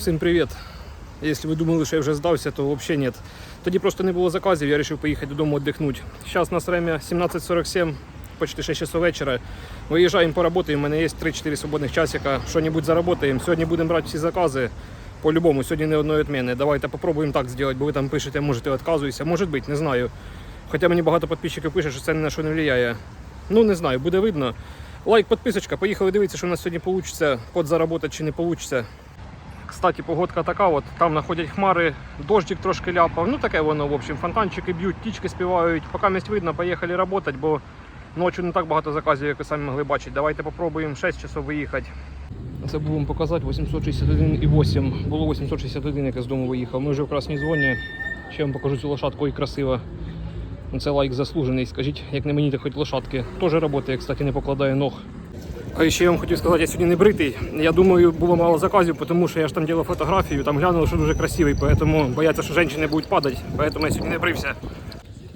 Всім привіт. Якщо ви думали, що я вже здався, то взагалі ні. Тоді просто не було заказів, я вирішив поїхати додому віддихнути. Зараз у время 17.47, почти 6 часов вечора. Виїжджаємо поработаємо, у мене є 3-4 свободних часика. Що-небудь заработаємо. Сьогодні будемо брати всі закази. По-любому, сьогодні не одної відміни. Давайте попробуємо так зробити, бо ви там пишете, можете відказуєтеся. Може бути, не знаю. Хоча мені багато підписчиків пише, що це ні на що не впливає. Ну не знаю, буде видно. Лайк, підписочка, поїхали дивитися, що у нас сьогодні вийде, подзаработати чи не вийде. Кстати, погодка така, от там знаходять хмари, дощик трошки ляпав. Ну таке воно, в общем, фонтанчики б'ють, птічки співають. Поки місць видно, поїхали працювати, бо ночі не так багато заказів, як ви самі могли бачити. Давайте попробуємо 6 часов виїхати. Це буду вам показати 861,8. Було 861, як я з дому виїхав. Ми вже в красній зоні. Ще вам покажу цю лошадку і красива. Ну, Це лайк заслужений. Скажіть, як не мені, так хоч лошадки. Теж працює, кстати, не покладає ног. Ще я вам хотів сказати, я сьогодні не бритий. Я думаю, було мало заказів, тому що я ж там робив фотографію, там глянули, що дуже красивий, поэтому бояться, що жінки будуть падати, поэтому я сьогодні не брився.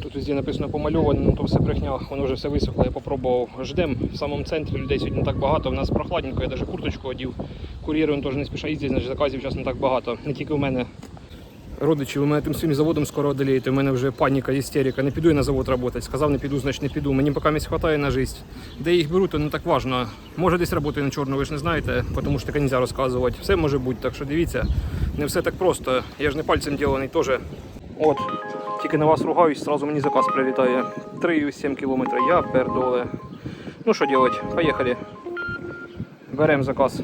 Тут везде написано помальовано, ну то все брехня, воно вже все висохло, я попробував. Ждем в самому центрі людей сьогодні так багато. У нас прохладненько, я навіть курточку одів. Кур'єри він теж не спішає їздити, значить заказів зараз не так багато. Не тільки в мене. Родичі, ви мене тим своїм заводом скоро одолієте. У мене вже паніка, істерика. Не піду я на завод працювати. Сказав, не піду, значить не піду. Мені поки місць вистачає на життя. Де їх беру, то не так важно. Може десь працюю на чорну, ви ж не знаєте, тому що таке не можна розказувати. Все може бути, так що дивіться, не все так просто. Я ж не пальцем ділений теж. От, тільки на вас ругаюсь, одразу мені заказ прилітає. 3,7 кілометра, я пердоле. Ну що робити, поїхали. Беремо заказ.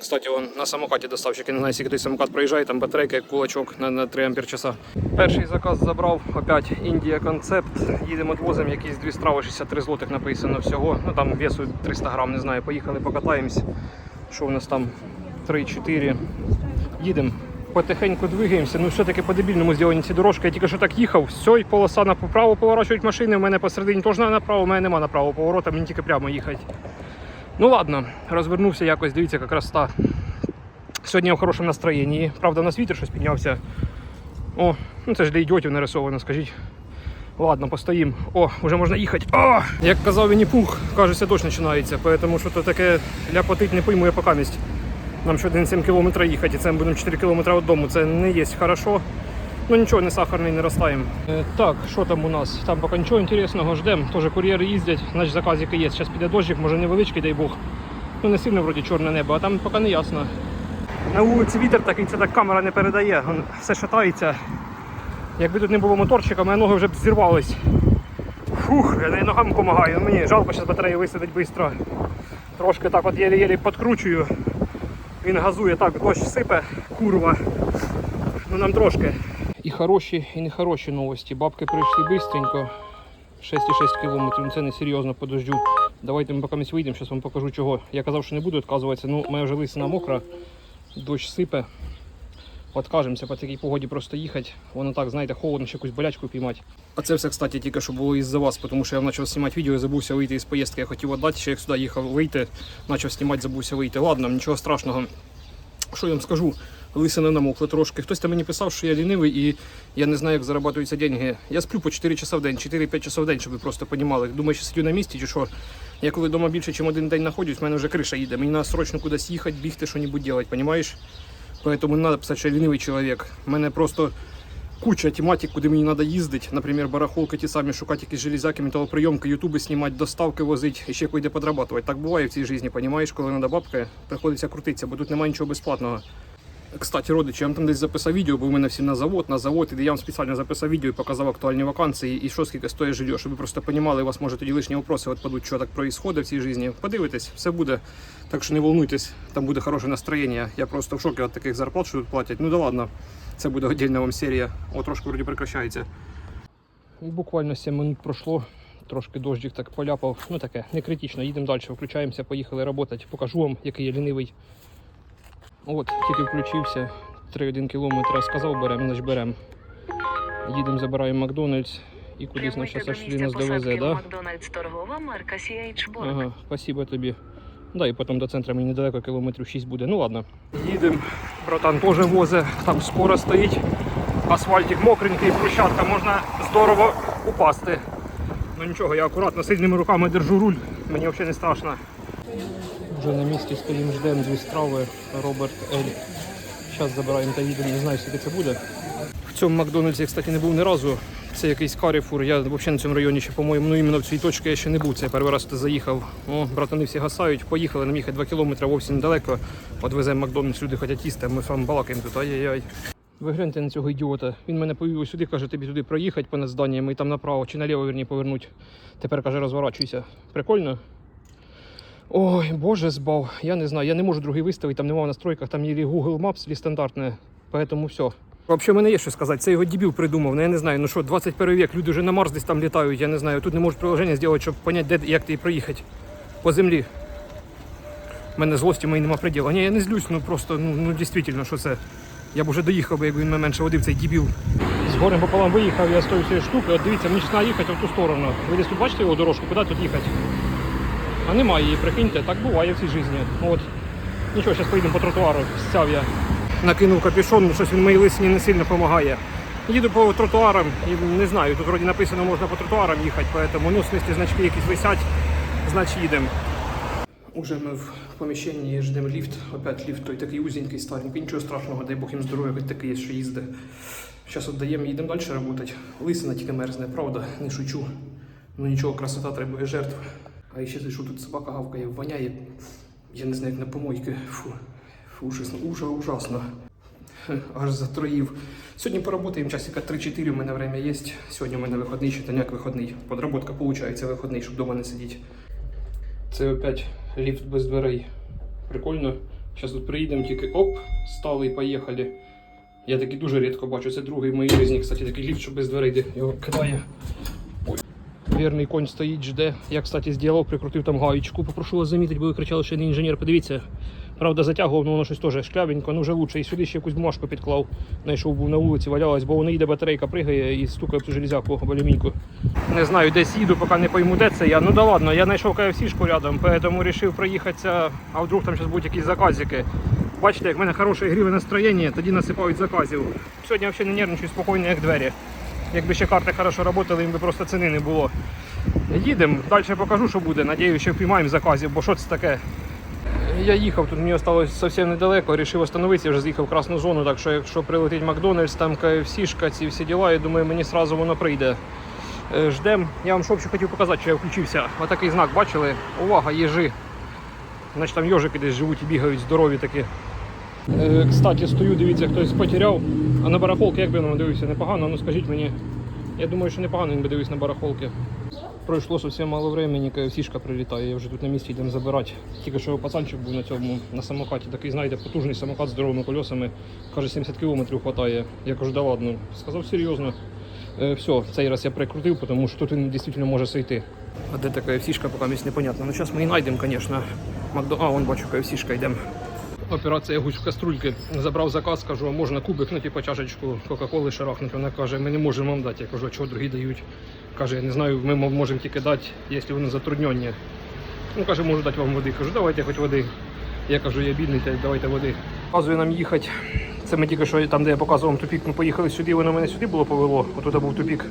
Кстати, он на самокаті доставщик, я не знаю, скільки той самокат проїжджає, там батарейка кулачок на, на 3 ампер часа. Перший заказ забрав, опять Індія концепт. Їдемо відвозимо якісь дві страви, 63 злотих написано всього. Ну там весу 300 грам, не знаю. Поїхали, покатаємось. Що у нас там? 3-4. Їдемо. Потихеньку двигаємося. Ну все-таки по-дебільному зроблені ці дорожки. Я тільки що так їхав, все, і полоса направо поворачують машини. У мене посередині теж направо, у мене нема направо поворота, мені тільки прямо їхати. Ну ладно, розвернувся якось, дивіться, як красота. Сьогодні я в хорошому настроєнні. Правда, у нас вітер щось піднявся. О, ну це ж для ідіотів нарисовано, скажіть. Ладно, постоїм. О, вже можна їхати. О! Як казав Вінні Пух, кажеться, дощ починається, тому що то таке ляпотить не пойму я поки місць. Нам ще 1,7 км їхати, і це ми будемо 4 км від дому. Це не є хорошо. Ну нічого, не сахарний, не розтаємо. Е, так, що там у нас? Там поки нічого інтересного, ждемо. Теж кур'єри їздять, значить заказики є. Зараз піде дощик, може невеличкий, дай Бог. Ну не сильно вроді чорне небо, а там поки не ясно. На вулиці вітер такий, це так камера не передає, Вон все шатається. Якби тут не було моторчика, мої ноги вже б зірвались. Фух, я не ногам допомагаю. Мені жалко, що батарея висадить швидко. Трошки так от єлі-єлі підкручую. Він газує так, дощ сипе, курва. Ну нам трошки. І хороші, і нехороші новості. Бабки прийшли швидко. 6,6 кілометрів, ну це не серйозно по дождю. Давайте ми поки вийдемо, зараз вам покажу чого. Я казав, що не буду відказуватися, ну моя вже лисина мокра, дощ сипе. Откажемося по такій погоді просто їхати. Воно так, знаєте, холодно, ще якусь болячку піймати. А це все, кстати, тільки що було із-за вас, тому що я почав знімати відео і забувся вийти із поїздки. Я хотів віддати, ще як сюди їхав вийти, почав знімати, забувся вийти. Ладно, нічого страшного. Що я вам скажу? Лисина намокла трошки. Хтось там мені писав, що я лінивий і я не знаю, як зарабатуються деньги. Я сплю по 4 часа в день, 4-5 часов в день, щоб ви просто розуміли. Думаю, що сидю на місці чи що. Я коли вдома більше, ніж один день знаходжусь, в мене вже криша їде. Мені треба срочно кудись їхати, бігти, що небудь робити, розумієш? Поэтому не треба писати, що я лінивий чоловік. У мене просто куча тематик, куди мені треба їздити. Наприклад, барахолки ті самі, шукати якісь железяки, металоприйомки, ютуби знімати, доставки возити і ще куди подрабатувати. Так буває в цій житті, розумієш, коли треба бабки, приходиться крутитися, бо тут немає нічого безплатного. Кстати, родичі, я вам там десь записав відео, бо у мене всі на завод, на завод, і я вам спеціально записав відео і показав актуальні вакансії і що скільки стоїть жилье, щоб ви просто розуміли, у вас може тоді лишні вопроси відпадуть, що так відбувається в цій житті. Подивитесь, все буде. Так що не волнуйтесь, там буде хороше настроєння. Я просто в шокі від таких зарплат, що тут платять. Ну да ладно, це буде віддільна вам серія. О, трошки вроді прекращається. Буквально 7 минут пройшло. Трошки дощик так поляпав. Ну таке, не критично. Їдемо далі, включаємося, поїхали працювати. Покажу вам, який я лінивий. От, тільки включився. 3-1 кілометр. Сказав, беремо, значить беремо. Їдемо, забираємо Макдональдс і кудись зараз аж нас довезе, да? Макдональдс торгова марка CH Borg. Ага, спасибо тобі. Да, і потім до центру мені недалеко, кілометрів 6 буде. Ну ладно. Їдемо, братан теж возить, там скоро стоїть. Асфальтик мокренький, брусчатка, можна здорово упасти. Ну нічого, я акуратно сильними руками держу руль, мені взагалі не страшно. Вже на місці стоїмо, ждемо дві страви. Роберт Ель. Зараз забираємо та їдемо, не знаю, скільки це буде. В цьому Макдональдсі я, кстати, не був ні разу. Це якийсь каріфур. Я взагалі на цьому районі ще, по-моєму, ну іменно в цій точці я ще не був. Це я перший раз туди заїхав. О, братани всі гасають, поїхали, нам їхати 2 кілометри, вовсі недалеко. От веземо Макдональдс, люди хочуть їсти, а ми сам балакаємо тут. Ай-яй-яй. Ви гляньте на цього ідіота. Він мене повів сюди, каже, тобі туди проїхати понад зданням і там направо чи наліво вірні повернуть. Тепер каже, розворачуйся. Прикольно? Ой, боже, збав. Я не знаю, я не можу другий виставити, там немає в настройках, там є Google Maps, і стандартне, поэтому все. Взагалі, в мене є що сказати. Це його дебіл придумав. Ну я не знаю, ну що, 21 век, люди вже на Марс десь там літають, я не знаю. Тут не можуть приложення зробити, щоб зрозуміти, де як ти проїхати по землі. У мене злості моєї нема приділу. Ні, я не злюсь, ну просто, ну, ну дійсно, що це. Я б уже доїхав, би, якби він менше водив, цей дебіл. З горем пополам виїхав, я стою цієї штуки. От дивіться, мені треба їхати в ту сторону. Ви десь тут бачите його дорожку, куди тут їхати? А немає її, прикиньте, так буває в цій житті. От. Нічого, зараз поїдемо по тротуару, стяв я. Накинув капюшон, ну щось він моїй лисині не сильно допомагає. Їду по тротуарам і не знаю, тут вроді написано, можна по тротуарам їхати, поэтому, ну, в смысле, значки якісь висять, значить їдемо. Уже ми в поміщенні ждемо ліфт. Опять ліфт той такий узенький, старенький, нічого страшного, дай Бог їм здоров'я, хоч такий є, що їздить. Зараз віддаємо, їдемо далі працювати. Лисина тільки мерзне, правда, не шучу. Ну нічого, красота требує жертв. А ще що тут собака гавкає, воняє. Я не знаю, як на помойки. Фу, ужасно, ужа, ужасно. Аж затроїв. Сьогодні поработаємо часика 3-4 у мене время є. Сьогодні у мене виходний, щитаняк виходний. Подработка виходить виходний, щоб вдома не сидіти. Це опять ліфт без дверей. Прикольно. Зараз тут приїдемо, тільки оп, стали і поїхали. Я такий дуже рідко бачу. Це другий в моїй житті, кстати, такий ліфт, що без дверей де його кидає. Ой. Вірний конь стоїть, жде. Я, кстати, зробив, прикрутив там гаєчку. Попрошу вас замітити, бо ви кричали, що не інженер. Подивіться. Правда, затягував, але воно щось теж шклябенько, ну вже лучше. І сюди ще якусь бумажку підклав. Знайшов був на вулиці, валялась, бо воно їде батарейка, пригає і стукає в цю железяку об алюміньку. Не знаю, десь їду, поки не пойму, де це я. Ну да ладно, я знайшов KFC-шку рядом, поэтому вирішив проїхатися, а вдруг там зараз будуть якісь заказики. Бачите, як в мене хороше ігриве настроєння, тоді насипають заказів. Сьогодні взагалі не нервничаю, спокійно, як двері. Якби ще карти хорошо працювали, їм би просто ціни не було. Їдемо, далі покажу, що буде. Надіюсь, що впіймаємо заказів, бо що це таке? Я їхав, тут мені залишилось зовсім недалеко, вирішив остановитися, вже з'їхав в красну зону, так що якщо прилетить Макдональдс, там KFC-шка, ці всі діла, я думаю, мені одразу воно прийде. Е, Ждем. Я вам що хотів показати, що я включився. Отакий знак бачили. Увага, їжи. Значить там йожики десь живуть і бігають здорові такі. Е, Кстати, стою, дивіться, хтось потеряв. А на барахолки як би я дивився? Непогано, ну скажіть мені. Я думаю, що непогано він би дивився на барахолки. Пройшло зовсім мало времени, KFC-шка прилітає, я вже тут на місці йдемо забирати. Тільки що пацанчик був на цьому на самокаті, такий, знаєте, потужний самокат з здоровими колесами. Каже, 70 кілометрів хватає. Я кажу, да ладно. Сказав серйозно. Е, все, цей раз я прикрутив, тому що тут він дійсно може сойти. А де така KFC-шка, поки місць непонятно. Ну зараз ми її знайдемо, звісно. Макдо... А, вон бачу, KFC-шка йдемо. Операція гусь в каструльки. Забрав заказ, кажу, а можна кубик, ну типу чашечку Кока-Коли шарахнути. Вона каже, ми не можемо вам дати. Я кажу, а чого другі дають? Каже, я не знаю, ми можемо тільки дати, якщо вони затруднені. Ну, каже, можу дати вам води. Кажу, давайте хоч води. Я кажу, я бідний, давайте води. Показує нам їхати. Це ми тільки що там, де я показував вам тупік, ми поїхали сюди, воно мене сюди було повело. Отут був тупік.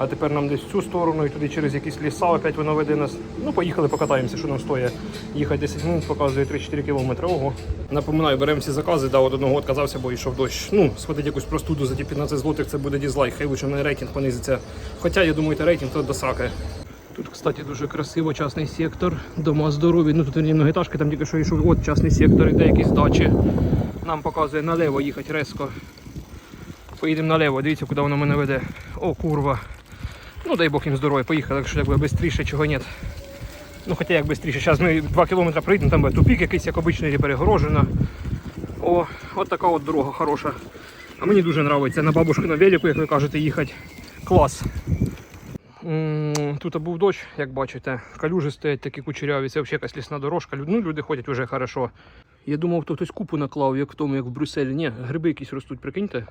А тепер нам десь в цю сторону і туди через якісь ліса опять воно веде нас. Ну, поїхали, покатаємося, що нам стоїть. Їхати 10 хвилин, показує 3-4 кілометри. Ого. Напоминаю, беремо ці закази, да, от одного відказався, бо йшов дощ. Ну, схватити якусь простуду за ті 15 злотих, це буде дізлайк, хай лучше мене рейтинг понизиться. Хоча, я думаю, та рейтинг то до саки. Тут, кстати, дуже красиво, частний сектор, дома здорові. Ну тут є многоетажки, там тільки що йшов. От частний сектор, іде якісь дачі. Нам показує наліво їхати резко. Поїдемо наліво, дивіться, куди воно мене веде. О, курва. Ну дай Бог їм здоров'я, поїхали, якщо якби швидше, чого ні. Ну хоча як швидше. Зараз ми 2 кілометри приїдемо, там буде тупік якийсь, як обичний, перегорожена. О, от така от дорога хороша. А мені дуже подобається на бабушку на велику, як ви кажете, їхати. Клас. Тут був дощ, як бачите. Калюжі стоять такі кучеряві, це взагалі якась лісна дорожка. Ну, люди ходять вже хорошо. Я думав, то хтось купу наклав, як в тому, як в Брюсселі. Ні, гриби якісь ростуть, прикиньте.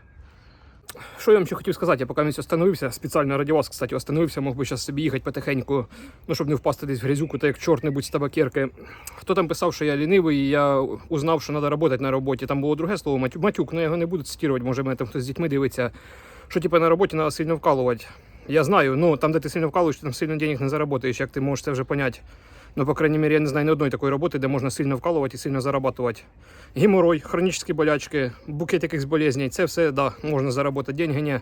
Що я вам ще хотів сказати, я поки місць остановився, спеціально раді вас, кстати, остановився, мог би зараз собі їхати потихеньку, ну, щоб не впасти десь в грязюку, так як чорт-небудь з табакерки. Хто там писав, що я лінивий, і я узнав, що треба працювати на роботі. Там було друге слово матюк, ну я його не буду цитувати, може мене там хтось з дітьми дивиться. Що типу на роботі треба сильно вкалувати. Я знаю, ну там, де ти сильно вкалуєш, ти там сильно денег не заработаєш, як ти можеш це вже поняти. Ну, по крайней мере, я не знаю ні одної такої роботи, де можна сильно вкалувати і сильно зарабатувати. Геморрой, хронічні болячки, букет якихось болезней, це все, да, можна заробити деньги, ні.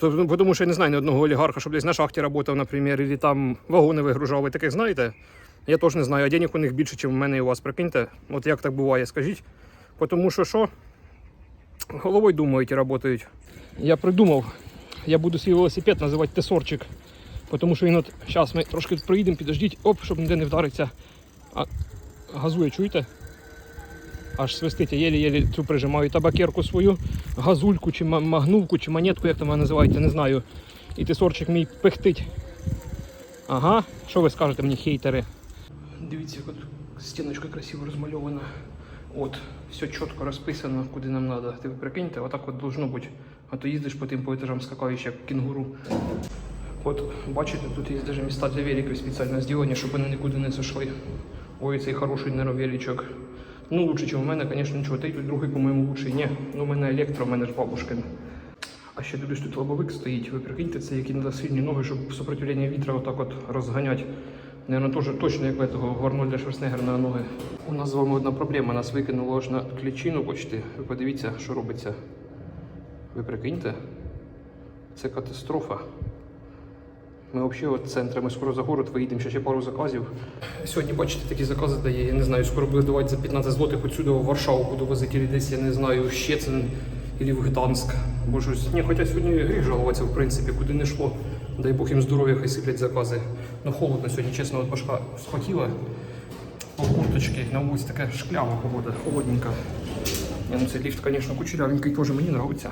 Тобто, Тому що я не знаю ні одного олігарха, щоб на шахті працював, наприклад, і там вагони вигружав. Ви таких знаєте? Я теж не знаю, а денег у них більше, ніж у мене і у вас. Прикиньте, от як так буває, скажіть. Тому що що? Головою думають і працюють. Я придумав, я буду свій велосипед називати тесорчик. Тому що він от зараз ми трошки проїдемо, підождіть, оп, щоб ніде не вдариться. А газує, чуєте? Аж свистить, я єлі-єлі цю прижимаю табакерку свою, газульку чи магнувку, чи монетку, як там вона називається, не знаю. І тесорчик мій пихтить. Ага, що ви скажете мені, хейтери? Дивіться, як от стіночка красиво розмальована. От, все чітко розписано, куди нам треба. Ти прикиньте, отак от должно бути. А то їздиш по тим по етажам скакаєш, як кінгуру. От, бачите, тут є навіть міста для великів спеціально зроблені, щоб вони нікуди не зайшли. Ой, цей хороший нейровеличок. Ну, лучше, ніж у мене, звісно, нічого. Та й другий, по-моєму, лучший. Ні, ну у мене електро, у мене ж бабушкин. А ще дивлюсь, тут лобовик стоїть. Ви прикиньте, це які треба сильні ноги, щоб сопротивлення вітра отак от розганяти. Наверно, теж точно як в этого Арнольда Шварценеггера ноги. У нас з вами одна проблема. Нас викинуло аж на клічину почти. Ви подивіться, що робиться. Ви прикиньте? Це катастрофа. Ми взагалі от центр, ми скоро за город виїдемо, ще ще пару заказів. Сьогодні, бачите, такі закази дає. Я не знаю, скоро буде давати за 15 злотих отсюди в Варшаву буду возити, і десь, я не знаю, в Щецин або в Гданськ. Бо щось. Ні, хоча сьогодні гріх жалуватися, в принципі, куди не йшло. Дай Бог їм здоров'я, хай сиплять закази. Ну холодно сьогодні, чесно, от башка схватила по курточці, на вулиці така шклява погода, холодненька. Не, ну цей ліфт, звісно, кучерявенький, теж мені подобається.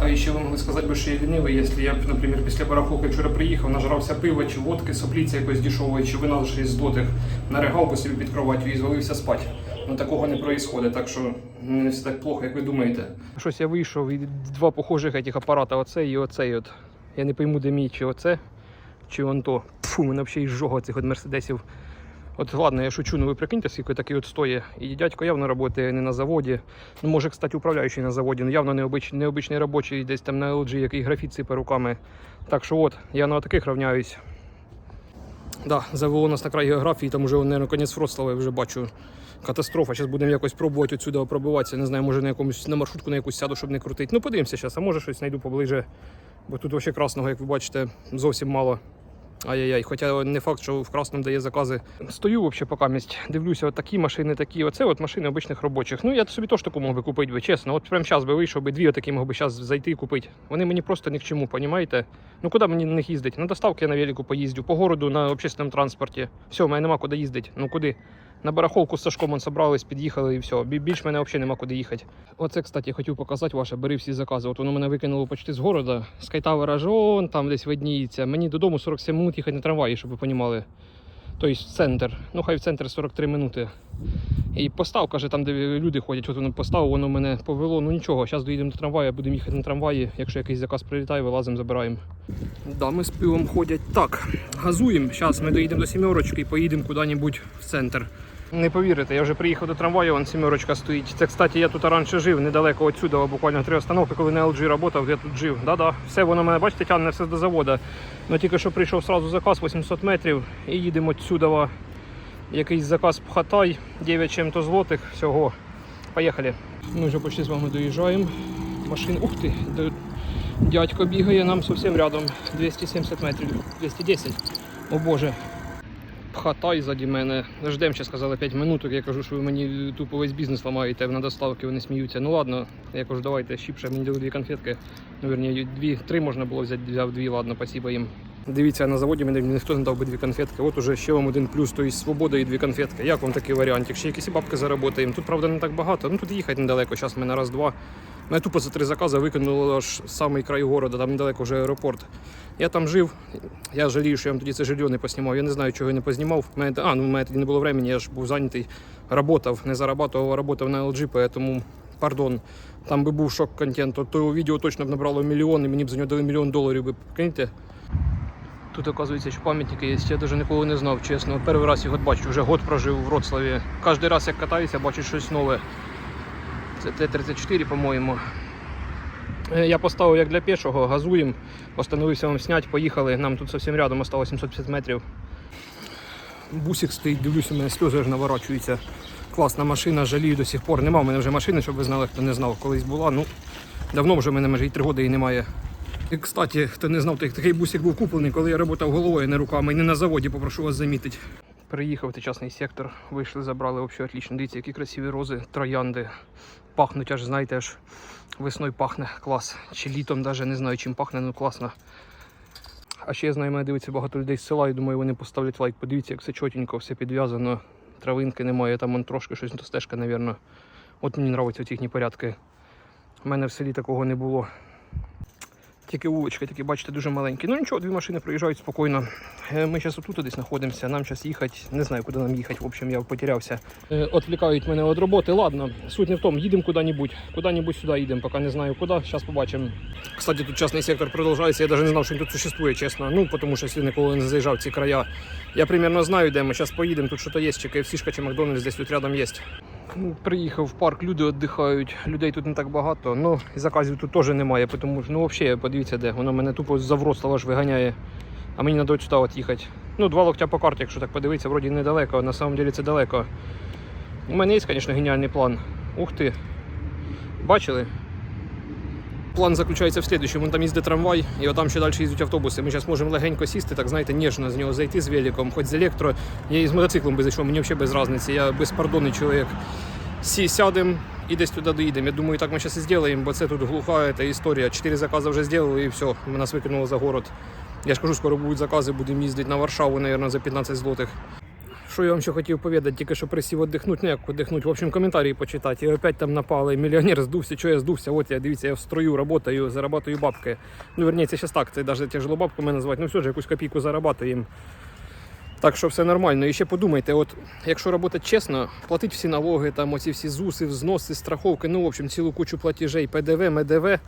А ще ви могли сказати, що я лінивий, якщо я, б, наприклад, після барахолки вчора приїхав, нажрався пива чи водки, сопліці якось дешевої, чи вина за 6 злотих, наригав би собі під кроваттю і звалився спати. Ну такого не відбувається, так що не все так плохо, як ви думаєте. Щось я вийшов і два похожих этих апарата, оцей і оцей от. Я не пойму, де мій, чи оце, чи он то. Фу, мене взагалі ізжога цих от мерседесів. От ладно, я шучу, ну ви прикиньте, скільки такий от стоїть. І дядько явно працює не на заводі. Ну, може, кстати, управляючий на заводі, ну явно необичний, необичний робочий, десь там на LG, який графіт сипе руками. Так що от, я на таких рівняюсь. Да, завело нас на край географії, там уже, мабуть, конець Вроцлава, я вже бачу. Катастрофа. Зараз будемо якось пробувати отсюди пробиватися. Не знаю, може на якомусь на маршрутку на якусь сяду, щоб не крутити. Ну, подивимося зараз, а може щось знайду поближе. Бо тут взагалі красного, як ви бачите, зовсім мало. Ай-яй-яй, хоча не факт, що в красному дає закази. Стою взагалі поки місць, дивлюся, от такі машини, такі. Оце от машини обичних робочих. Ну я собі теж таку мог би купити, би, чесно. От прямо зараз би вийшов би дві отакі мог би зараз зайти і купити. Вони мені просто ні к чому, понімаєте? Ну куди мені на них їздити? На доставки я на велику поїздю, по городу на общественному транспорті. Все, в мене нема куди їздити. Ну куди? На барахолку з Сашком собрались, під'їхали і все. Більш мене взагалі нема куди їхати. Оце, кстати, хотів показати ваше, бери всі закази. От воно мене викинуло почти з города. Скайтавера аж он там десь видніється. Мені додому 47 минут їхати на трамваї, щоб ви розуміли. Тобто центр. Ну хай в центр 43 минути. І постав, каже, там, де люди ходять, от воно постав, воно мене повело. Ну нічого, зараз доїдемо до трамваю, будемо їхати на трамваї. Якщо якийсь заказ прилітає, вилазимо, забираємо. Да, ми з пивом ходять так. Газуємо. Зараз ми доїдемо до сімерочки і поїдемо куди-небудь в центр. Не повірите, я вже приїхав до трамваю, вон сімерочка стоїть. Це, кстати, я тут раніше жив, недалеко відсюди, буквально три остановки, коли на LG працював, я тут жив. Да-да, все воно мене, бачите, тягне все до заводу. Ну тільки що прийшов сразу заказ 800 метрів і їдемо відсюди. Якийсь заказ Пхатай, 9 чим-то злотих, всього. Поїхали. Ми вже почти з вами доїжджаємо. Машин, ух ти, дядько бігає нам зовсім рядом. 270 метрів, 210. О Боже. Пхатай ззаді мене. Ждемо, ще сказали 5 минут. Я кажу, що ви мені тупо весь бізнес ламаєте на доставки, вони сміються. Ну ладно, я кажу, давайте щіпше, мені дали дві конфетки. Ну, вірні, дві, три можна було взяти, взяв дві, ладно, спасибо їм. Дивіться, на заводі мені ніхто не дав би дві конфетки. От уже ще вам один плюс, то є свобода і дві конфетки. Як вам такий варіант? Якщо якісь бабки заработаємо. Тут, правда, не так багато. Ну тут їхати недалеко. Зараз ми на раз-два. Мене тупо за три закази викинуло аж в самий край города, там недалеко вже аеропорт. Я там жив. Я жалію, що я вам тоді це жилье не поснімав. Я не знаю, чого я не познімав. Мене, а, ну, мене тоді не було времени, я ж був зайнятий, работав, не зарабатував, а работав на LG, тому пардон. Там би був шок контенту. То відео точно б набрало мільйон, і мені б за нього дали мільйон доларів. Ви прикиньте? Тут, оказується, що пам'ятники є. Я навіть ніколи не знав, чесно. Перший раз його бачу, вже год прожив у Вроцлаві. Кожен раз, як катаюся, бачу щось нове. Це Т-34, по-моєму. Е, Я поставив як для пішого, газуємо, остановився вам снять, поїхали. Нам тут зовсім рядом осталось 750 метрів. Бусик стоїть, дивлюся, у мене сльози аж наворачуються. Класна машина, жалію до сих пор. Нема в мене вже машини, щоб ви знали, хто не знав, колись була. Ну, давно вже в мене може і три роки і немає. І, кстати, хто не знав, такий бусик був куплений, коли я працював головою, не руками, і не на заводі, попрошу вас замітити. Приїхав в сектор, вийшли, забрали взагалі отлично. Дивіться, які красиві рози, троянди. Пахнуть аж, знаєте, аж весною пахне клас. Чи літом навіть не знаю, чим пахне, ну класно. А ще я знаю, мене дивиться багато людей з села, і думаю, вони поставлять лайк. Подивіться, як все чотенько, все підв'язано. Травинки немає, там вон трошки щось на то стежка, мабуть. От мені подобаються їхні порядки. У мене в селі такого не було. Тільки вулички такі, бачите, дуже маленькі. Ну нічого, дві машини проїжджають спокійно. Е, Ми зараз отут десь знаходимося, нам зараз їхати. Не знаю, куди нам їхати. В общем, я потерявся. Е, Отвлікають мене від роботи. Ладно, суть не в тому, їдемо куди-небудь. Куди-небудь сюди їдемо, поки не знаю куди. Зараз побачимо. Кстати, тут частний сектор продовжується. Я навіть не знав, що він тут существує, чесно. Ну, тому що я ніколи не заїжджав в ці края. Я примерно знаю, де ми зараз поїдемо. Тут щось є, чи KFC, чи Макдональдс десь тут рядом є. Ну, Приїхав в парк, люди віддихають, людей тут не так багато. Ну, і заказів тут теж немає, тому що ну, взагалі, подивіться, де. Воно мене тупо за Вроцлава виганяє. А мені треба сюди от їхати. Ну, два локтя по карті, якщо так подивитися, вроді недалеко, а на самом деле це далеко. У мене є, звісно, геніальний план. Ух ти. Бачили? План заключається в слідчому. Там їздить трамвай, і отам ще далі їздять автобуси. Ми зараз можемо легенько сісти, так знаєте, ніжно з нього зайти з великом, хоч з електро. Я і з мотоциклом би зайшов, мені взагалі без різниці. Я безпардонний чоловік. Сі сядемо і десь туди доїдемо. Я думаю, так ми зараз і зробимо, бо це тут глуха та історія. Чотири закази вже зробили і все, ми нас викинули за город. Я ж кажу, скоро будуть закази, будемо їздити на Варшаву, мабуть, за 15 злотих. Що я вам ще хотів повідати, тільки що присів віддихнути, ну як віддихнути, в общем, коментарі почитати. І опять там напали, мільйонер здувся, що я здувся, от я, дивіться, я в строю працюю, зарабатую бабки. Ну, верні, це зараз так, це навіть тяжело бабками назвати, ну все ж якусь копійку зарабатуємо. Так що все нормально. І ще подумайте, от якщо працювати чесно, платити всі налоги, там оці всі ЗУСи, взноси, страховки, ну в общем, цілу кучу платежей, ПДВ, МДВ,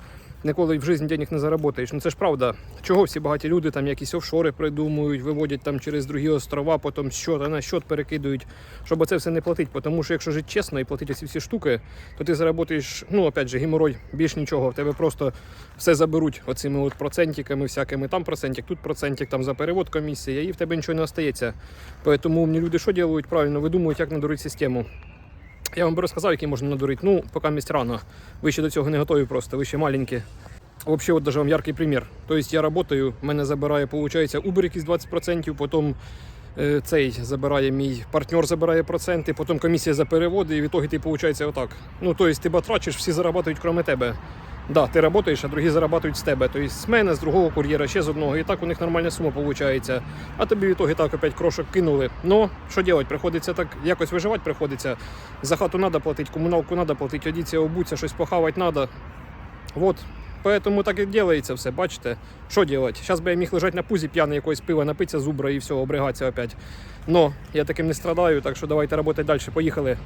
ніколи в житті денег не заработаєш. Ну це ж правда. Чого всі багаті люди там якісь офшори придумують, виводять там через другі острова, потім з щота на щот перекидують, щоб це все не платити. Тому що якщо жити чесно і платити ці всі штуки, то ти заработаєш, ну опять же, геморой, більш нічого. В тебе просто все заберуть оцими от процентиками всякими. Там процентик, тут процентик, там за перевод комісія, і в тебе нічого не остається. Тому мені люди що роблять? Правильно, видумують, як надурити систему. Я вам би розказав, який можна надурити. Ну, поки місць рано. Ви ще до цього не готові просто, ви ще маленькі. Взагалі, от даже вам яркий примір. Тобто я працюю, мене забирає, виходить, Uber якісь 20%, потім е, цей забирає мій партнер забирає проценти, потім комісія за переводи, і в ітогі ти виходить отак. Ну, тобто ти батрачиш, всі заробляють, крім тебе. Да, ти працюєш, а другі заробляють з тебе. Тобто з мене, з другого кур'єра, ще з одного. І так у них нормальна сума виходить. А тобі в ітогі так опять крошок кинули. Ну, що робити? Приходиться так якось виживати приходиться. За хату треба платити, комуналку треба платити, одіться, обуться, щось похавати треба. Вот. Поэтому так і делається все, бачите? Що робити? Зараз би я міг лежати на пузі п'яний якогось пива, напитися зубра і все, обригатися опять. Но я таким не страдаю, так що давайте працювати далі. Поїхали.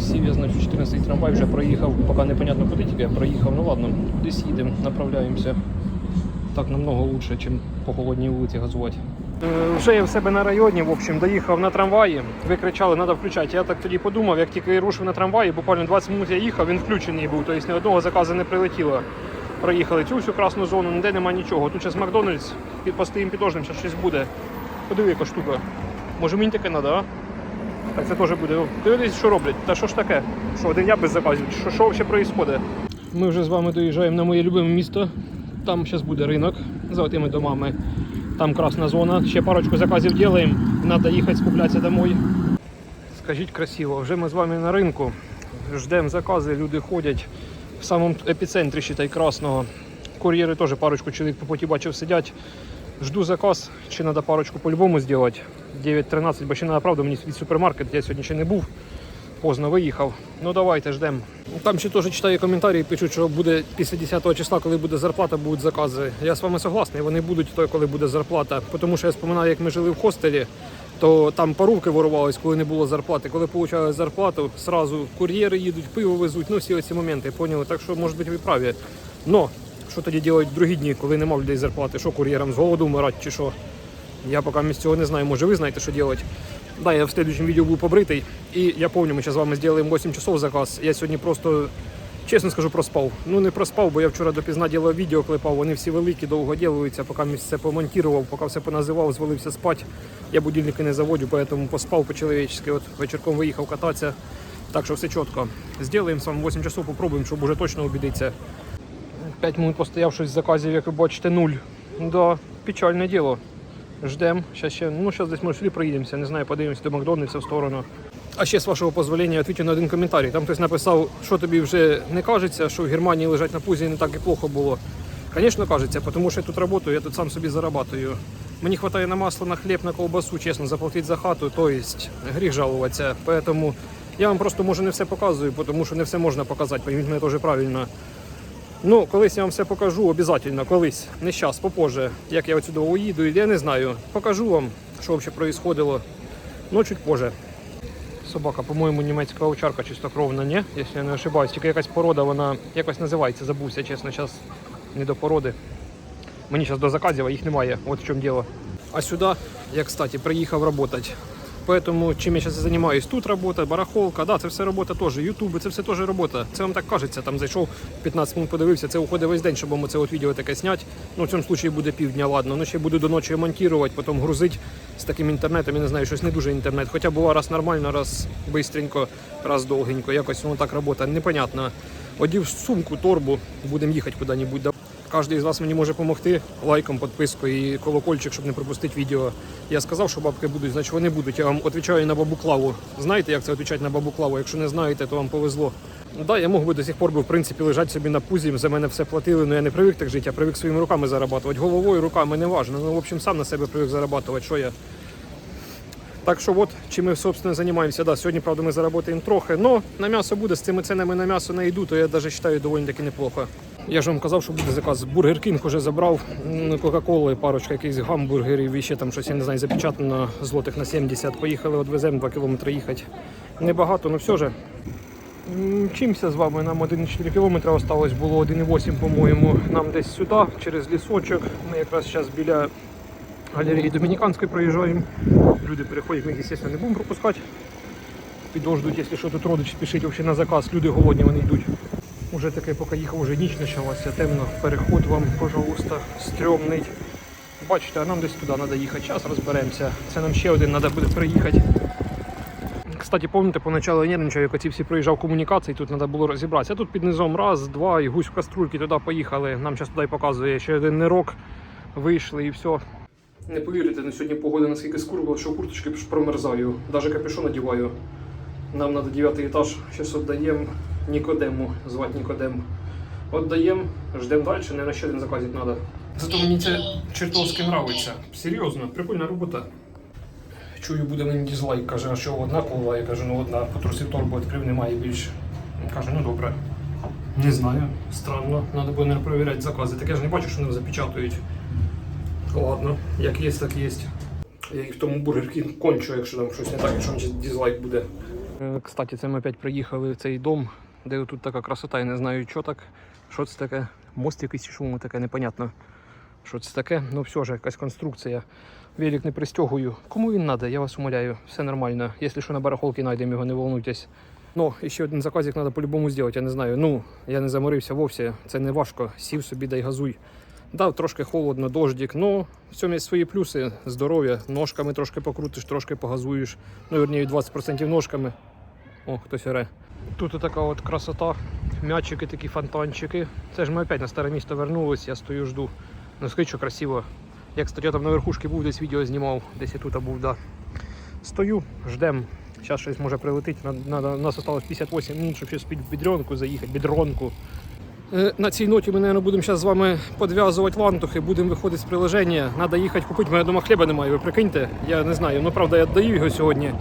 Сів я, значить, 14 трамвай вже проїхав, поки непонятно куди тільки я проїхав. Ну ладно, кудись їдемо, направляємося. Так намного лучше, ніж по холодній вулиці газувати. Е, Вже я в себе на районі, в общем, доїхав на трамваї. Ви кричали, треба включати. Я так тоді подумав, як тільки рушив на трамваї, буквально 20 минут я їхав, він включений був, тобто ні одного заказу не прилетіло. Проїхали цю всю красну зону, ніде нема нічого. Тут зараз Макдональдс, під постоїм підождем, зараз щось буде. Подиви, яка штука. Може мені таке треба, а? Так це теж буде. О, Дивись, що роблять. Та що ж таке? Що один я без заказів? Що, що взагалі відбувається? Ми вже з вами доїжджаємо на моє любиме місто. Там зараз буде ринок за тими домами. Там красна зона. Ще парочку заказів робимо. Треба їхати скуплятися домой. Скажіть красиво, вже ми з вами на ринку. Ждемо закази, люди ходять в самому епіцентрі считай, красного. Кур'єри теж парочку чоловік по поті бачив сидять. Жду заказ, чи треба парочку по-любому зробити. 9.13, бо ще треба, правда, мені від супермаркет, я сьогодні ще не був. Поздно виїхав. Ну давайте ждемо. Там ще теж читаю коментарі, пишуть, що буде після 10 числа, коли буде зарплата, будуть закази. Я з вами согласний, вони будуть той, коли буде зарплата. Тому що я споминаю, як ми жили в хостелі, то там парувки ворувались, коли не було зарплати. Коли получали зарплату, сразу кур'єри їдуть, пиво везуть, ну всі оці моменти, поняли. Так що, може бути, ви праві. Но що тоді в другі дні, коли нема людей зарплати? Що кур'єрам з голоду вмирати чи що? Я поки місць цього не знаю, може ви знаєте, що робити. Да, я в следующем відео був побритий. І я пам'ятаю, ми зараз з вами зробимо 8 часов заказ. Я сьогодні просто Чесно скажу, проспав. Ну не проспав, бо я вчора допізна ділав відео клепав. Вони всі великі, довго ділаються, поки мені все помонтував, поки все поназивав, звалився спати. Я будильники не заводю, тому поспав по-чоловічески. От вечірком виїхав кататися. Так що все чітко. З вами 8 часов, попробуємо, щоб уже точно убедитися. 5 минут постояв щось з заказів, як ви бачите, нуль. Да, печальне діло. Ждем. Сейчас ще, ну, сейчас десь ми проїдемося, не знаю, подивимося до Макдональдса в сторону. А ще з вашого дозволення відповідь на один коментарій. Там хтось написав, що тобі вже не кажеться, що в Германії лежать на пузі не так і плохо було. Звісно, кажеться, тому що я тут працюю, я тут сам собі зарабатую. Мені вистачає на масло, на хліб, на колбасу, чесно, заплатити за хату, то есть гріх жалуватися. Поэтому я вам просто може не все показую, тому що не все можна показати, пойміть мене теж правильно. Ну, колись я вам все покажу, обов'язково, колись, не зараз, попозже, як я отсюди уїду, я не знаю. Покажу вам, що взагалі происходило, ну чуть позже. Собака, по-моєму, німецька овчарка чистокровна, ні? Якщо я не ошибаюсь. Тільки якась порода, вона якось називається, забувся, чесно, зараз не до породи. Мені зараз до заказів, а їх немає, от в чому діло. А сюди я, кстати, приїхав працювати. Поэтому чим я зараз займаюсь? Тут робота, барахолка, да, це все робота теж. Ютуби, це все теж робота. Це вам так кажеться. Там зайшов 15 минут подивився, це уходить весь день, щоб вам це от відео таке зняти. Ну, в цьому випадку буде півдня, ладно. Ну ще буду до ночі монтувати, потім грузити з таким інтернетом. Я не знаю, щось не дуже інтернет. Хоча бува раз нормально, раз бистренько, раз довгенько. Якось воно так робота. Непонятно. Одів сумку, торбу, будемо їхати куди-небудь. Кожен із вас мені може допомогти лайком, підпискою і колокольчик, щоб не пропустити відео. Я сказав, що бабки будуть, значить вони будуть. Я вам відповідаю на бабу Клаву. Знаєте, як це відповідати на бабу Клаву? Якщо не знаєте, то вам повезло. Да, я мог би до сих пор би, в принципі, лежати собі на пузі, за мене все платили, але я не привик так жити, я привик своїми руками зарабатувати. Головою, руками не важно. Ну, в общем, сам на себе привик зарабатувати. Що я? Так що от чим ми, собственно, займаємося. Да, сьогодні, правда, ми заработаємо трохи, але на м'ясо буде, з цими ценами на м'ясо не йду, то я навіть вважаю доволі таки неплохо. Я ж вам казав, що буде заказ. Бургер Кінг вже забрав, Кока-Коли, парочка якихось гамбургерів і ще там щось, я не знаю, запечатано злотих на 70. Поїхали, відвеземо 2 кілометри їхати. Небагато, але все ж. Чимся з вами? Нам 1,4 кілометра осталось, було 1,8, по-моєму. Нам десь сюди, через лісочок. Ми якраз зараз біля галереї Домініканської проїжджаємо. Люди переходять, ми їх, звісно, не будемо пропускати. Підождуть, якщо що тут родич спішить на заказ. Люди голодні, вони йдуть. Уже таке, поки їхав, вже ніч почалася, темно. Переход вам, пожалуйста, стрьомний. Бачите, а нам десь туди треба їхати. Зараз розберемося. Це нам ще один треба буде приїхати. Кстати, пам'ятаєте, поначалу я нервничав, як оці всі проїжджав комунікації, тут треба було розібратися. Тут під низом раз, два, і гусь в каструльки туди поїхали. Нам зараз туди показує ще один нирок. Вийшли і все. Не повірите, на сьогодні погода наскільки скурбила, що курточки промерзаю. Навіть капюшон надіваю. Нам треба 9 етаж, зараз віддаємо Нікодему, звати Нікодем. Віддаємо, ждемо далі, не на ще один заказик треба. Зато мені це чертовськи нравиться. Серйозно, прикольна робота. Чую, буде мені дізлайк, каже, а що одна кола, я кажу, ну одна, потрусив торбу, відкрив, немає більше. Він каже, ну добре. Не знаю, странно, треба буде не перевіряти закази. Так я ж не бачу, що вони запечатують. Ладно, як є, так є. Я їх в тому бургер King кончу, якщо там щось не так, якщо дізлайк буде. Кстати, це ми опять приїхали в цей дом, де тут така красота, я не знаю, що так. Що це таке? Мост якийсь чи воно таке, непонятно. Що це таке? Ну все ж, якась конструкція. Велик не пристягую. Кому він треба, я вас умоляю, все нормально. Якщо що на барахолці знайдемо його, не волнуйтесь. Ну, ще один заказик треба по-любому зробити, я не знаю. Ну, я не заморився вовсе, це не важко. Сів собі дай газуй. Да, трошки холодно, дождик, ну в цьому є свої плюси, здоров'я. Ножками трошки покрутиш, трошки погазуєш. Ну, верніше 20% ножками. О, хтось оре. Тут така от красота, м'ячики, такі фонтанчики. Це ж ми опять на старе місто вернулись, я стою, жду. Ну скажіть, красиво. Як кстати, там на верхушці був, десь відео знімав, десь я тут був, да. Стою, ждем. Зараз щось може прилетить. Надо, нас осталось 58 минут, щоб щось під бідронку заїхати, бідронку. Е, На цій ноті ми, мабуть, будемо зараз з вами підв'язувати лантухи, будемо виходити з приложення. Треба їхати купити. У мене вдома хліба немає, ви прикиньте. Я не знаю. Ну правда, я даю його сьогодні.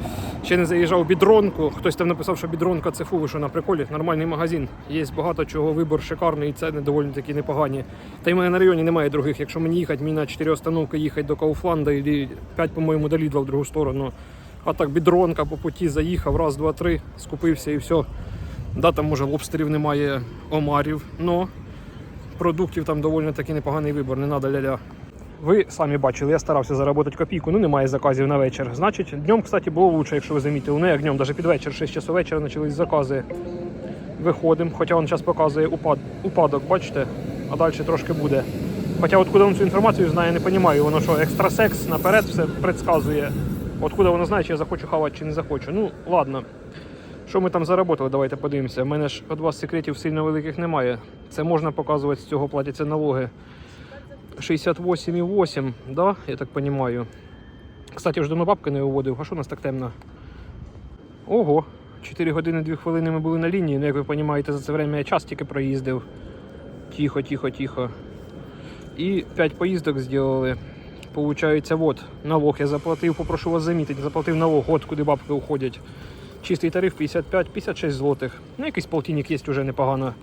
Ще не заїжджав в бідронку. Хтось там написав, що бідронка це фу, що на приколі. Нормальний магазин. Є багато чого, вибор шикарний, і ціни доволі таки непогані. Та й в мене на районі немає других. Якщо мені їхати, мені на 4 остановки їхати до Кауфланда і 5, по-моєму, до Лідла в другу сторону. А так бідронка по путі заїхав, раз, два, три, скупився і все. Да, там може лобстерів немає, омарів, но продуктів там доволі таки непоганий вибір, не треба ля-ля. Ви самі бачили, я старався заробити копійку, ну немає заказів на вечір. Значить, днем, кстати, було лучше, якщо ви замітили. Ну як днем, навіть під вечір, 6 часов вечора почались закази. виходимо, хоча він зараз показує упад, упадок, бачите, а далі трошки буде. Хоча откуда він цю інформацію знає, не розумію. Воно що, екстрасекс наперед все предсказує. Откуда воно знає, чи я захочу хавати, чи не захочу. Ну, ладно. Що ми там заработали, давайте подивимося. У мене ж від вас секретів сильно великих немає. Це можна показувати, з цього платяться налоги. 68,8, да, я так розумію. Кстати, вже давно бабки не виводив. А що у нас так темно? Ого, 4 години 2 хвилини ми були на лінії. Ну, як ви розумієте, за це время я час тільки проїздив. Тихо, тихо, тихо. І 5 поїздок зробили. Получається, от, налог я заплатив, попрошу вас замітити, заплатив налог, от куди бабки уходять. Чистий тариф 55-56 злотих. Ну, якийсь полтинник є вже непогано.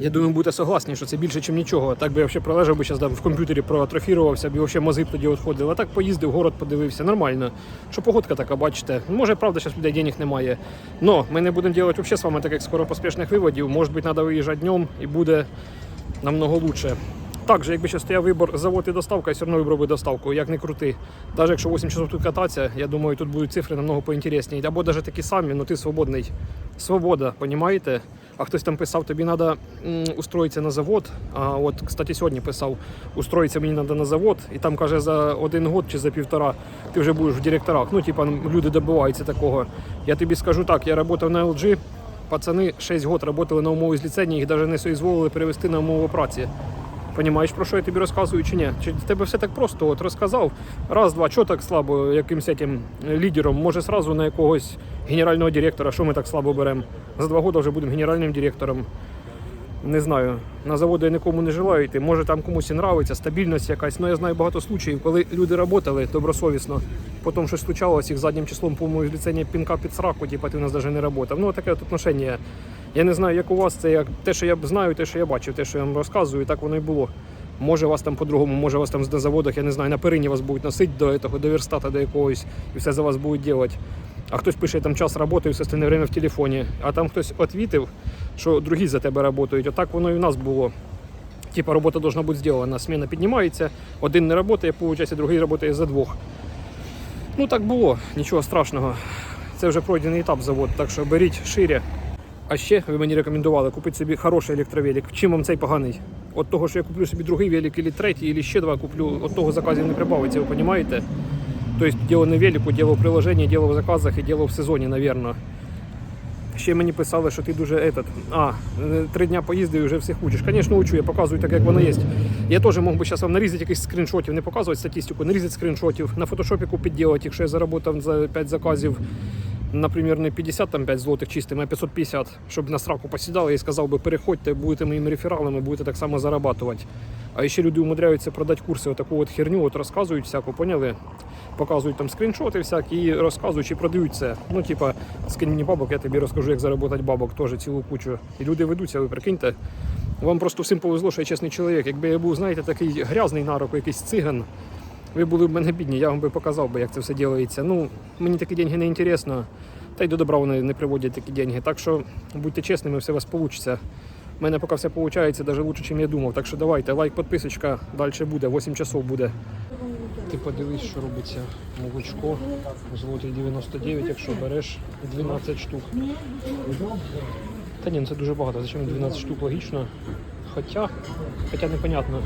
Я думаю, будете согласні, що це більше, ніж нічого. Так би я взагалі пролежав би зараз в комп'ютері проатрофірувався, б і взагалі мозги б тоді відходили. А так поїздив, город подивився, нормально. Що погодка така, бачите. Може, правда, зараз людей денег немає. Но ми не будемо робити взагалі з вами таких скоропоспішних виводів. Може бути, треба виїжджати днем і буде намного лучше. Також, якби ще стояв вибор завод і доставка, я все одно вибрав би доставку, як не крути. Навіть якщо 8 часов тут кататися, я думаю, тут будуть цифри намного поінтересні. Або навіть такі самі, але ти свободний. Свобода, розумієте? А хтось там писав, тобі треба устроїтися на завод. А от, кстати, сьогодні писав, устроїтися мені треба на завод, і там каже, за один год чи за півтора ти вже будеш в директорах. Ну, типа, люди добиваються такого. Я тобі скажу так, я працював на LG, пацани 6 років працювали на умові зліцення, їх навіть не соізволили перевести на умову праці. Понімаєш, про що я тобі розказую чи ні? Чи тебе все так просто? От розказав, раз, два, що так слабо якимсь яким лідером? Може, сразу на якогось генерального директора, що ми так слабо беремо? За два роки вже будемо генеральним директором. Не знаю, на заводи я нікому не желаю йти. Може там комусь і нравиться, стабільність якась. Ну я знаю багато случаїв, коли люди працювали добросовісно, потім щось случалось, їх заднім числом, по-моєму, ліцення пінка під сраку, типу, ти у нас навіть не працював. Ну таке от отношення. Я не знаю, як у вас це, як те, що я знаю, те, що я бачив, те, що я вам розказую, так воно і було. Може вас там по-другому, може вас там на заводах, я не знаю, на перині вас будуть носити до, того, до верстата, до якогось, і все за вас будуть робити. А хтось пише там час роботи все остальне время в телефоні. А там хтось відвітив, що другі за тебе працюють. Отак воно і в нас було. Типа робота должна бути зроблена. Сміна піднімається, один не працює, виходить, другий працює за двох. Ну так було, нічого страшного. Це вже пройдений етап завод, так що беріть шире. А ще ви мені рекомендували купити собі хороший електровелик. Чим вам цей поганий? От того, що я куплю собі другий велик, або третій, або ще два куплю, от того заказів не прибавиться, ви розумієте? Тобто діло не в велику, діло в приложенні, діло в заказах і діло в сезоні, мабуть. Ще мені писали, що ти дуже этот, а, три дня поїздив і вже всіх учиш. Звісно, учу, я показую так, як воно є. Я теж мог би зараз вам нарізати якихось скріншотів, не показувати статистику, нарізати скріншотів, на фотошопіку підділати, якщо я заработав за 5 заказів, наприклад, не 55 злотих чистими, а 550, щоб на сраку посідали і сказав би, переходьте, будете моїми рефералами, будете так само зарабатувати. А ще люди умудряються продати курси, отаку от херню, от розказують всяку, поняли? Показують там скріншоти всякі і розказують, чи продають це. Ну, типа, скинь мені бабок, я тобі розкажу, як заробити бабок, теж цілу кучу. І люди ведуться, ви прикиньте. Вам просто всім повезло, що я чесний чоловік. Якби я був, знаєте, такий грязний нарок, якийсь циган, ви були б мене бідні, я вам би показав би, як це все ділається. Ну, мені такі деньги не інтересно, та й до добра вони не приводять такі деньги. Так що будьте чесними, все у вас вийде. У мене поки все виходить, навіть краще, ніж я думав. Так що давайте, лайк, підписочка, далі буде, 8 часов буде. Ти подивись, що робиться молочко. Злотий 99, якщо береш 12 штук. Та ні, ну це дуже багато. Зачем 12 штук логічно? Хоча, хоча непонятно.